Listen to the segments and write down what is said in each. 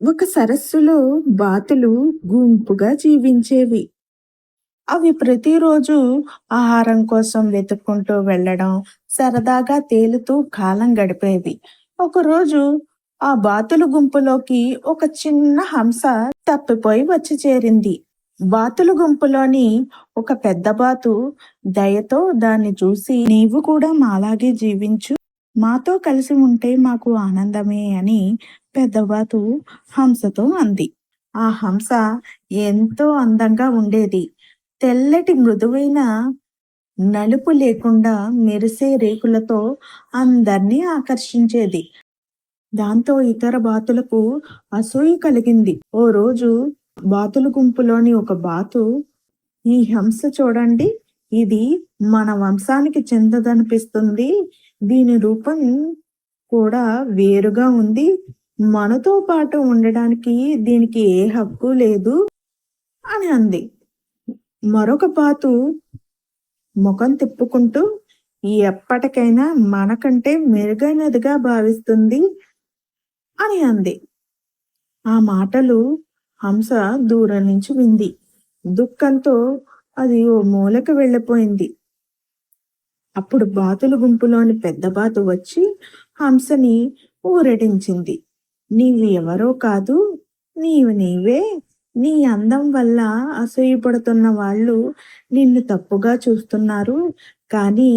ఒక సరస్సులో బాతులు గుంపుగా జీవించేవి. అవి ప్రతిరోజు ఆహారం కోసం వెతుక్కుంటూ వెళ్ళడం సరదాగా తేలుతూ కాలం గడిపేవి. ఒకరోజు ఆ బాతుల గుంపులోకి ఒక చిన్న హంస తప్పిపోయి వచ్చి చేరింది. బాతుల గుంపులోని ఒక పెద్ద బాతు దయతో దాన్ని చూసి నీవు కూడా మాలాగే జీవించు. మాతో కలిసి ఉంటే మాకు ఆనందమే అని పెద్దబాతు హంసతో అంది. ఆ హంస ఎంతో అందంగా ఉండేది. తెల్లటి మృదువైన నలుపు లేకుండా మెరిసే రేకులతో అందర్నీ ఆకర్షించేది. దాంతో ఇతర బాతులకు అసూయ కలిగింది. ఓ రోజు బాతుల గుంపులోని ఒక బాతు ఈ హంస చూడండి ఇది మన వంశానికి చెందదనిపిస్తుంది. దీని రూపం కూడా వేరుగా ఉంది. మనతో పాటు ఉండడానికి దీనికి ఏ హక్కు లేదు అని అంది. మరొక బాతు ముఖం తిప్పుకుంటూ ఎప్పటికైనా మనకంటే మెరుగైనదిగా భావిస్తుంది అని అంది. ఆ మాటలు హంస దూరం నుంచి వింది. దుఃఖంతో అది ఓ మూలకు వెళ్ళిపోయింది. అప్పుడు బాతుల గుంపులోని పెద్ద బాతు వచ్చి హంసని ఊరడించింది. నీవు ఎవరో కాదు నీవు నీవే. నీ అందం వల్ల అసూయపడుతున్న వాళ్ళు నిన్ను తప్పుగా చూస్తున్నారు. కానీ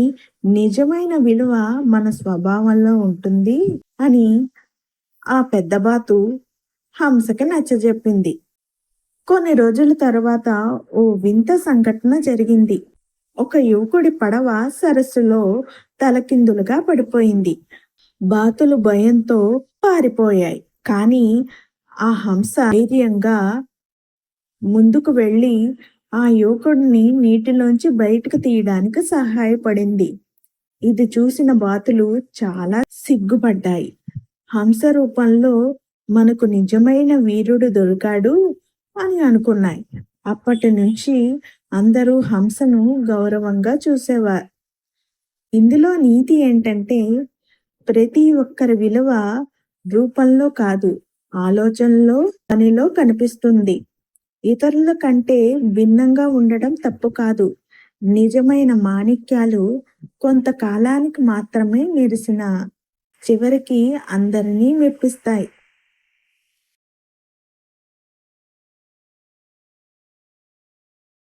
నిజమైన విలువ మన స్వభావంలో ఉంటుంది అని ఆ పెద్ద బాతు హంసకి నచ్చజెప్పింది. కొన్ని రోజుల తర్వాత ఓ వింత సంఘటన జరిగింది. ఒక యువకుడి పడవ సరస్సులో తలకిందులుగా పడిపోయింది. బాతులు భయంతో పారిపోయాయి. కానీ ఆ హంస ధైర్యంగా ముందుకు వెళ్ళి ఆ యువకుడిని నీటిలోంచి బయటకు తీయడానికి సహాయపడింది. ఇది చూసిన బాతులు చాలా సిగ్గుపడ్డాయి. హంస రూపంలో మనకు నిజమైన వీరుడు దొరికాడు అని అనుకున్నాయి. అప్పటి నుంచి అందరూ హంసను గౌరవంగా చూసేవారు. ఇందులో నీతి ఏంటంటే ప్రతి ఒక్కరి విలువ రూపంలో కాదు ఆలోచనలో పనిలో కనిపిస్తుంది. ఇతరుల కంటే భిన్నంగా ఉండడం తప్పు కాదు. నిజమైన మాణిక్యాలు కొంతకాలానికి మాత్రమే మెరిసిన చివరికి అందరినీ మెప్పిస్తాయి.